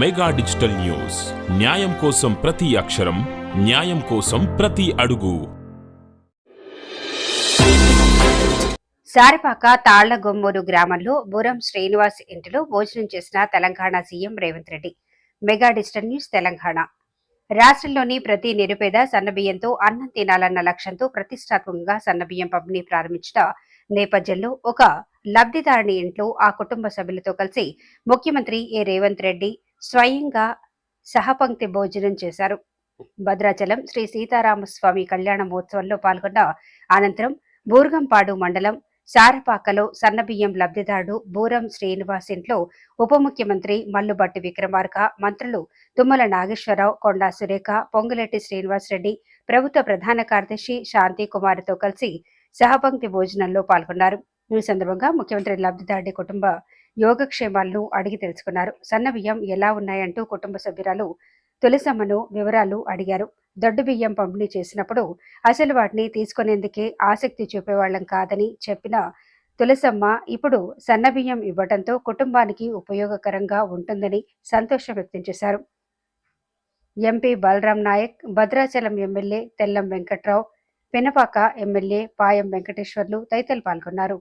Mega digital news. న్యాయం కోసం ప్రతి అక్షరం న్యాయం కోసం ప్రతి అడుగు. సారిపాక తాళ్ళగొమ్మూరు గ్రామంలో బురం శ్రీనివాస్ ఇంటిలో భోజనం చేసిన Telangana CM Revanth Reddy. Mega digital news Telangana. రాష్ట్రంలోని ప్రతి నిరుపేద సన్నబియ్యంతో అన్నం తినాలన్న లక్ష్యంతో ప్రతిష్టాత్మకంగా సన్నబియ్యం పంపిణీ ప్రారంభించిన నేపథ్యంలో ఒక లబ్ధిదారుని ఇంట్లో ఆ కుటుంబ సభ్యులతో కలిసి ముఖ్యమంత్రి ఏ రేవంత్ రెడ్డి స్వయంగా సహపంక్తి భోజనం చేశారు. భద్రాచలం శ్రీ సీతారామస్వామి కళ్యాణ మహోత్సవంలో పాల్గొన్న అనంతరం బూర్గంపాడు మండలం సారపాకలో సన్నబియ్యం లబ్ధిదారుడు బూరం శ్రీనివాస్ ఇంట్లో ఉప ముఖ్యమంత్రి మల్లుబట్టి విక్రమార్క మంత్రులు తుమ్మల నాగేశ్వరరావు కొండా సురేఖ పొంగులెట్టి శ్రీనివాసరెడ్డి ప్రభుత్వ ప్రధాన కార్యదర్శి శాంతి కుమార్తో కలిసి సహపంక్తి భోజనంలో పాల్గొన్నారు. ఈ సందర్భంగా ముఖ్యమంత్రి లబ్ధిదారుడి కుటుంబ యోగక్షేమాలను అడిగి తెలుసుకున్నారు. సన్నబియ్యం ఎలా ఉన్నాయంటూ కుటుంబ సభ్యురాలు తులసమ్మను వివరాలు అడిగారు. దొడ్డు బియ్యం పంపిణీ చేసినప్పుడు అసలు వాటిని తీసుకునేందుకే ఆసక్తి చూపేవాళ్ళం కాదని చెప్పిన తులసమ్మ ఇప్పుడు సన్నబియ్యం ఇవ్వడంతో కుటుంబానికి ఉపయోగకరంగా ఉంటుందని సంతోషం వ్యక్తం చేశారు. MP Balaram Naik Bhadrachalam MLA Tellam Venkatrao Pinapaka MLA Payam Venkateswarlu తదితరులు పాల్గొన్నారు.